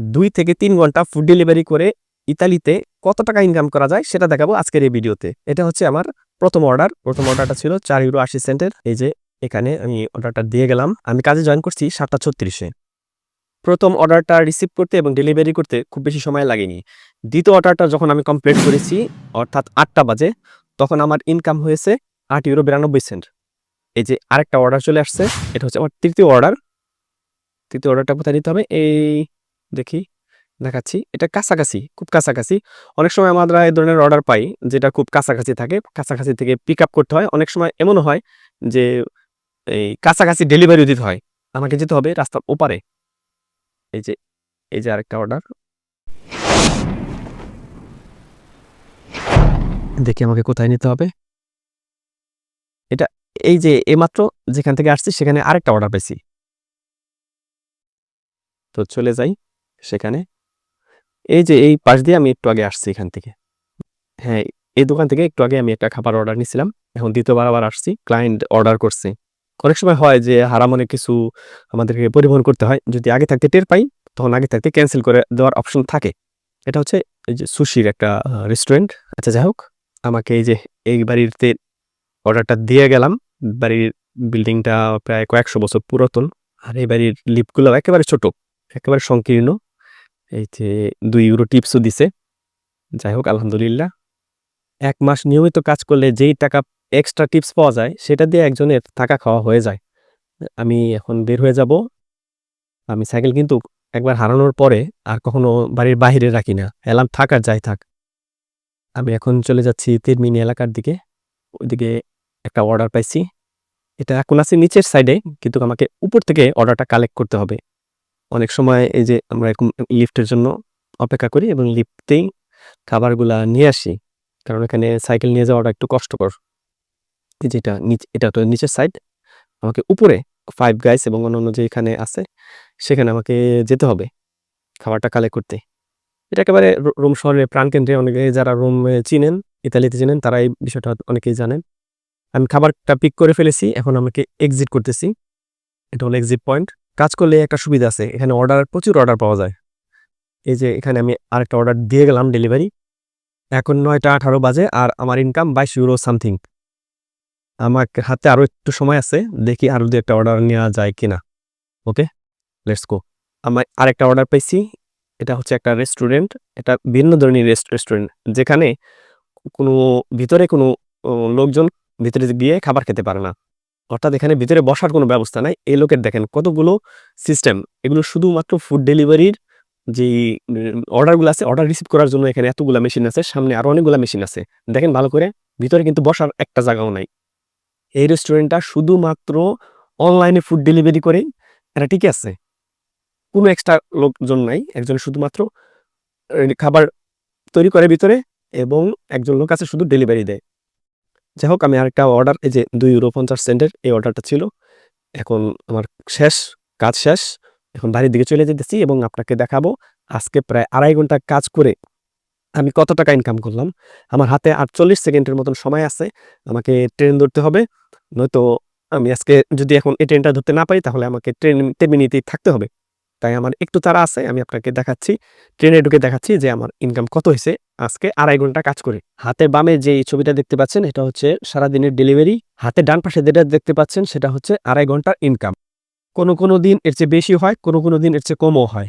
দুই থেকে তিন ঘণ্টা ফুড ডেলিভারি করে ইতালিতে কত টাকা ইনকাম করা যায় সেটা দেখাবো আজকের এই ভিডিওতে এটা হচ্ছে আমার প্রথম অর্ডার প্রথম অর্ডারটা ছিল চার ইউরো আশি সেন্টের এই যে, এখানে আমি অর্ডারটা দিয়ে গেলাম। আমি কাজে জয়েন করছি সাতটা ছত্রিশে। প্রথম অর্ডারটা রিসিভ করতে এবং ডেলিভারি করতে খুব বেশি সময় লাগেনি। দ্বিতীয় অর্ডারটা যখন আমি কমপ্লিট করেছি, অর্থাৎ আটটা বাজে, তখন আমার ইনকাম হয়েছে আট ইউরো বিরানব্বই সেন্ট এই যে, আরেকটা অর্ডার চলে আসছে। এটা হচ্ছে আমার তৃতীয় অর্ডার তৃতীয় অর্ডারটা কোথায় নিতে হবে? এই দেখি, দেখাচ্ছি। এটা কাছাকাছি, খুব কাছাকাছি। অনেক সময় আমরা এই ধরনের অর্ডার পাই যেটা খুব কাছাকাছি থাকে। কাছাকাছি থেকে পিক আপ করতে হয়। অনেক সময় এমনও হয় যে এই কাছাকাছি ডেলিভারি দিতে হয়। আমাকে যেতে হবে রাস্তার ওপারে। এই যে এই যে আরেকটা অর্ডার দেখি আমাকে কোথায় নিতে হবে। এটা এই যে এমাত্র যেখান থেকে আসছি সেখানে আরেকটা অর্ডার পেয়েছি তো চলে যাই। সেখানে। এই যে এই পাশ দিয়ে আমি একটু আগে আসছি এখান থেকে। হ্যাঁ এই দোকান থেকে একটু আগে আমি একটা খাবার অর্ডার নিয়েছিলাম এখন দ্বিতীয়বার আবার আসছি ক্লায়েন্ট অর্ডার করছে। অনেক সময় হয় যে হারামনে কিছু আমাদেরকে পরিবহন করতে হয়। যদি আগে থাকতে টের পাই, তখন আগে থাকতে ক্যান্সেল করে দেওয়ার অপশন থাকে। এটা হচ্ছে এই যে সুশির একটা রেস্টুরেন্ট আচ্ছা যাই হোক, আমাকে এই যে এই বাড়িতে অর্ডারটা দিয়ে গেলাম। বাড়ির বিল্ডিংটা প্রায় কয়েকশো বছর পুরাতন। আর এই বাড়ির লিপগুলো একেবারে ছোট, একেবারে সংকীর্ণ। এই যে দুই ইউরো টিপসও দিছে। যাই হোক, আলহামদুলিল্লাহ। এক মাস নিয়মিত কাজ করলে যেই টাকা এক্সট্রা টিপস পাওয়া যায়, সেটা দিয়ে একজনের থাকা খাওয়া হয়ে যায়। আমি এখন বের হয়ে যাব। আমি সাইকেল কিন্তু একবার হারানোর পরে আর কখনো বাড়ির বাইরে রাখি না। অ্যালার্ম থাক আর যাই থাক। আমি এখন চলে যাচ্ছি তিরমিনি এলাকার দিকে। ওইদিকে একটা অর্ডার পাইছি। এটা এখন আছে নিচের সাইডে কিন্তু আমাকে উপর থেকে অর্ডারটা কালেক্ট করতে হবে। অনেক সময় এই যে আমরা এরকম লিফটের জন্য অপেক্ষা করি এবং লিফটেই খাবারগুলা নিয়ে আসি। কারণ এখানে সাইকেল নিয়ে যাওয়াটা একটু কষ্টকর। যেটা নিচ, এটা তো নিচের সাইড। আমাকে উপরে ফাইভ গাইস এবং অন্যান্য যে এখানে আছে, সেখানে আমাকে যেতে হবে খাবারটা কালেক্ট করতে। এটা একেবারে রোম শহরের প্রাণকেন্দ্রে অনেকে যারা রোম চিনেন, ইতালিতে চিনেন তারা এই বিষয়টা অনেকেই জানেন। আমি খাবারটা পিক করে ফেলেছি, এখন আমাকে এক্সিট করতেছি। এটা হলো এক্সিট পয়েন্ট কাজ করলে একটা সুবিধা আছে। এখানে অর্ডার প্রচুর অর্ডার পাওয়া যায়। এই যে এখানে আমি আরেকটা অর্ডার দিয়ে গেলাম ডেলিভারি এখন নয়টা আঠারো বাজে আর আমার ইনকাম বাইশ ইউরো সামথিং আমার হাতে আরও একটু সময় আছে, দেখি আরও দু একটা অর্ডার নেওয়া যায় কিনা। ওকে লেটস গো আমার আরেকটা অর্ডার পেয়েছি এটা হচ্ছে একটা রেস্টুরেন্ট এটা ভিন্ন ধরনের রেস্টুরেন্ট যেখানে কোনো, ভিতরে কোনো লোকজন ভিতরে গিয়ে খাবার খেতে পারে না। অর্থাৎ এখানে ভিতরে বসার কোনো ব্যবস্থা নাই। এই লোকের দেখেন কতগুলো সিস্টেম এগুলো শুধুমাত্র ফুড ডেলিভারির যে অর্ডারগুলো আছে অর্ডার রিসিভ করার জন্য এখানে এতগুলা মেশিন আছে, সামনে আরও অনেকগুলা মেশিন আছে। দেখেন ভালো করে, ভিতরে কিন্তু বসার একটা জায়গাও নাই। এই রেস্টুরেন্টটা শুধুমাত্র অনলাইনে ফুড ডেলিভারি করে এটা ঠিকই আছে। কোনো এক্সট্রা লোকজন নাই, একজন শুধুমাত্র খাবার তৈরি করে ভিতরে এবং একজন লোক আছে শুধু ডেলিভারি দেয়। যাই হোক আমি আরেকটা অর্ডার এই যে দুই ইউরো পঞ্চাশ সেন্টের এই অর্ডারটা ছিল। এখন আমার শেষ, কাজ শেষ। এখন বাড়ির দিকে চলে যেতেছি এবং আপনাকে দেখাবো আজকে প্রায় আড়াই ঘণ্টা কাজ করে আমি কত টাকা ইনকাম করলাম। আমার হাতে আটচল্লিশ সেকেন্ডের মতন সময় আছে, আমাকে ট্রেন ধরতে হবে। নয়তো আমি আজকে যদি এখন এই ট্রেনটা ধরতে না পারি, তাহলে আমাকে ট্রেন টেমিনিতেই থাকতে হবে। তাই আমার একটু তারা আছে, আমি আপনাকে দেখাচ্ছি ট্রেনে ঢুকে দেখাচ্ছি যে আমার ইনকাম কত হয়েছে। আজকে আড়াই ঘণ্টা কাজ করে। হাতে বামে যে ছবিটা দেখতে পাচ্ছেন, এটা হচ্ছে সারাদিনের ডেলিভারি হাতে ডান পাশে যেটা দেখতে পাচ্ছেন, সেটা হচ্ছে আড়াই ঘণ্টার ইনকাম কোনো কোনো দিন এর চেয়ে বেশি হয়, কোনো কোনো দিন এর চেয়ে কমও হয়।